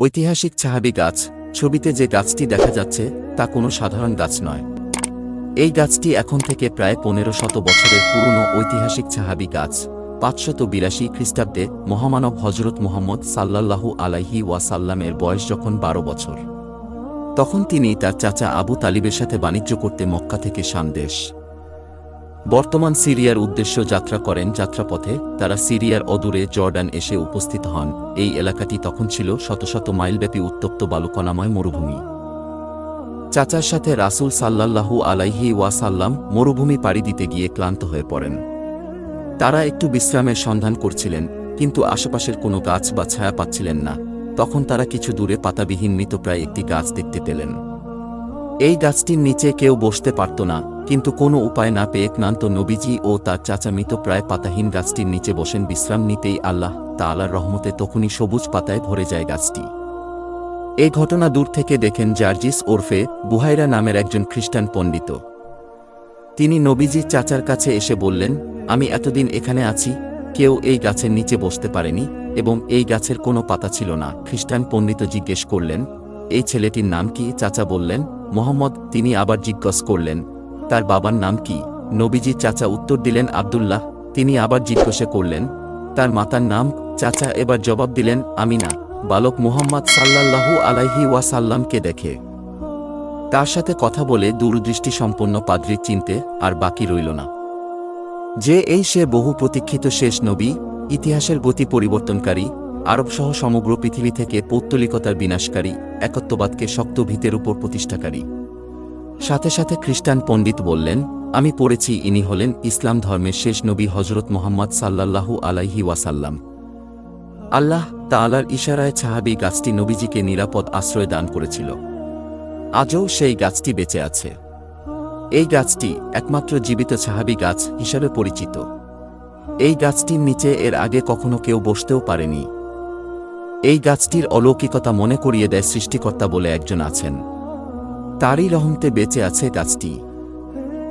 ঐতিহাসিক চাহাবি গাছ, ছবিতে যে গাছটি দেখা যাচ্ছে, তা কোনো সাধারণ গাছ নয়। এই গাছটি এখন থেকে প্রায় পনেরো শত বছরের পুরনো ঐতিহাসিক চাহাবি গাছ, পাঁচশত বিরাশি খ্রিস্টাব্দে মহামানব হজরত মোহাম্মদ সাল্লাল্লাহু আলাইহি ওয়াসাল্লামের বয়স যখন বারো বছর। তখন তিনি তার চাচা আবু তালিবের সাথে বাণিজ্য করতে মক্কা থেকে সান্দেশ বর্তমান সিরিয়ার উদ্দেশ্য যাত্রা করেন যাত্রাপথে, তারা সিরিয়ার অদূরে জর্ডান এসে উপস্থিত হন। এই এলাকাটি তখন ছিল শত শত মাইলব্যাপী উত্তপ্ত বালুকণাময় মরুভূমি। চাচার সাথে রাসূল সাল্লাল্লাহু আলাইহি ওয়াসাল্লাম মরুভূমি পাড়ি দিতে গিয়ে ক্লান্ত হয়ে পড়েন। তারা একটু বিশ্রামের সন্ধান করছিলেন, কিন্তু আশেপাশের কোনো গাছ বা ছায়া পাচ্ছিলেন না। তখন তারা কিছু দূরে পাতাবিহীন মৃতপ্রায় একটি গাছ দেখতে পেলেন। এই গাছটির নিচে কেউ বসতে পারত না কিন্তু কোনো উপায় না পেয়ে ক্লান্ত নবীজি ও তার চাচা মৃতপ্রায় পাতাহীন গাছটির নিচে বসেন বিশ্রাম নিতেই আল্লাহ তাআলার রহমতে তখনই সবুজ পাতায় ভরে যায় গাছটি। এই ঘটনা দূর থেকে দেখেন জার্জিস ওরফে বুহাইরা নামের একজন খ্রিস্টান পণ্ডিত। তিনি নবীজির চাচার কাছে এসে বললেন, আমি এতদিন এখানে আছি, কেউ এই গাছের নিচে বসতে পারেনি এবং এই গাছের কোনো পাতা ছিল না। খ্রিস্টান পণ্ডিত জিজ্ঞেস করলেন, এই ছেলেটির নাম কি? চাচা বললেন, মোহাম্মদ। তিনি আবার জিজ্ঞাস করলেন তার বাবার নাম কি? নবীজি চাচা উত্তর দিলেন, আব্দুল্লাহ। তিনি আবার জিজ্ঞাসা করলেন, তার মাতার নাম? চাচা এবার জবাব দিলেন, আমিনা। বালক মুহাম্মদ সাল্লাল্লাহু আলাইহি ওয়াসাল্লামকে দেখে। তার সাথে কথা বলে দূরদৃষ্টি সম্পন্ন পাদ্রির চিনতে আর বাকি রইল না। যে এই সে বহু প্রতীক্ষিত শেষ নবী, ইতিহাসের গতি পরিবর্তনকারী, আরবসহ সমগ্র পৃথিবী থেকে পৌত্তলিকতার বিনাশকারী, একত্ববাদকে শক্ত ভিতের উপর প্রতিষ্ঠাকারী। সাথে সাথে খ্রিস্টান পণ্ডিত বললেন, আমি পড়েছি ইনি হলেন ইসলাম ধর্মের শেষ নবী হজরত মোহাম্মদ সাল্লাল্লাহু আলাইহি ওয়াসাল্লাম। আল্লাহ তাআলার ইশারায় ছাহাবি গাছটি নবীজিকে নিরাপদ আশ্রয় দান করেছিল। আজও সেই গাছটি বেঁচে আছে। এই গাছটি একমাত্র জীবিত ছাহাবি গাছ হিসাবে পরিচিত। এই গাছটির নিচে এর আগে কখনো কেউ বসতেও পারেনি। এই গাছটির অলৌকিকতা মনে করিয়ে দেয় সৃষ্টিকর্তা বলে একজন আছেন। তারই রহমতে বেঁচে আছে গাছটি।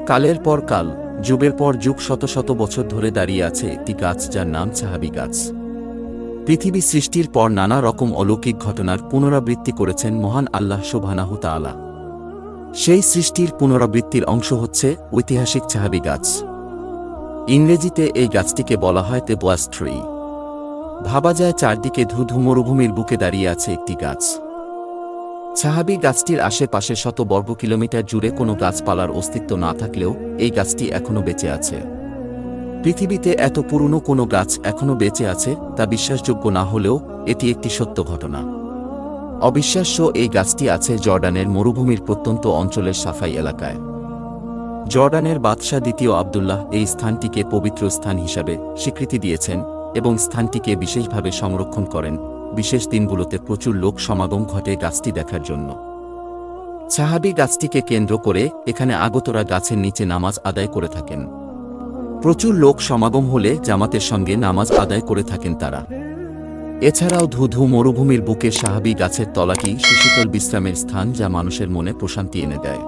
কালের পর কাল, যুগের পর যুগ, শত শত বছর ধরে দাঁড়িয়ে আছে একটি গাছ যার নাম ছাহাবি গাছ। পৃথিবী সৃষ্টির পর নানা রকম অলৌকিক ঘটনার পুনরাবৃত্তি করেছেন মহান আল্লাহ শোভানাহু তাআলা। সেই সৃষ্টির পুনরাবৃত্তির অংশ হচ্ছে ঐতিহাসিক চাহাবি গাছ। ইংরেজিতে এই গাছটিকে বলা হয় তেবোয়াস ট্রি। ভাবা যায় চারদিকে ধুধু মরুভূমির বুকে দাঁড়িয়ে আছে একটি গাছ। চাহাবি গাছটির আশেপাশে শত বর্গ কিলোমিটার জুড়ে কোনো গাছপালার অস্তিত্ব না থাকলেও এই গাছটি এখনও বেঁচে আছে। পৃথিবীতে এত পুরনো কোনো গাছ এখনও বেঁচে আছে তা বিশ্বাসযোগ্য না হলেও এটি একটি সত্য ঘটনা। অবিশ্বাস্য এই গাছটি আছে জর্ডানের মরুভূমির প্রত্যন্ত অঞ্চলের সাফাই এলাকায়। জর্ডানের বাদশাহ দ্বিতীয় আবদুল্লাহ এই স্থানটিকে পবিত্র স্থান হিসাবে স্বীকৃতি দিয়েছেন এবং স্থানটিকে বিশেষভাবে সংরক্ষণ করেন। বিশেষ দিনগুলোতে প্রচুর লোক সমাগম ঘটে গাছটি দেখার জন্য। সাহাবি গাছটিকে কেন্দ্র করে এখানে আগতরা গাছের নিচে নামাজ আদায় করে থাকেন। প্রচুর লোক সমাগম হলে জামাতের সঙ্গে নামাজ আদায় করে থাকেন তারা। এছাড়াও ধুধু মরুভূমির বুকে সাহাবি গাছের তলাটি শিশুতল বিশ্রামের স্থান যা মানুষের মনে প্রশান্তি এনে দেয়।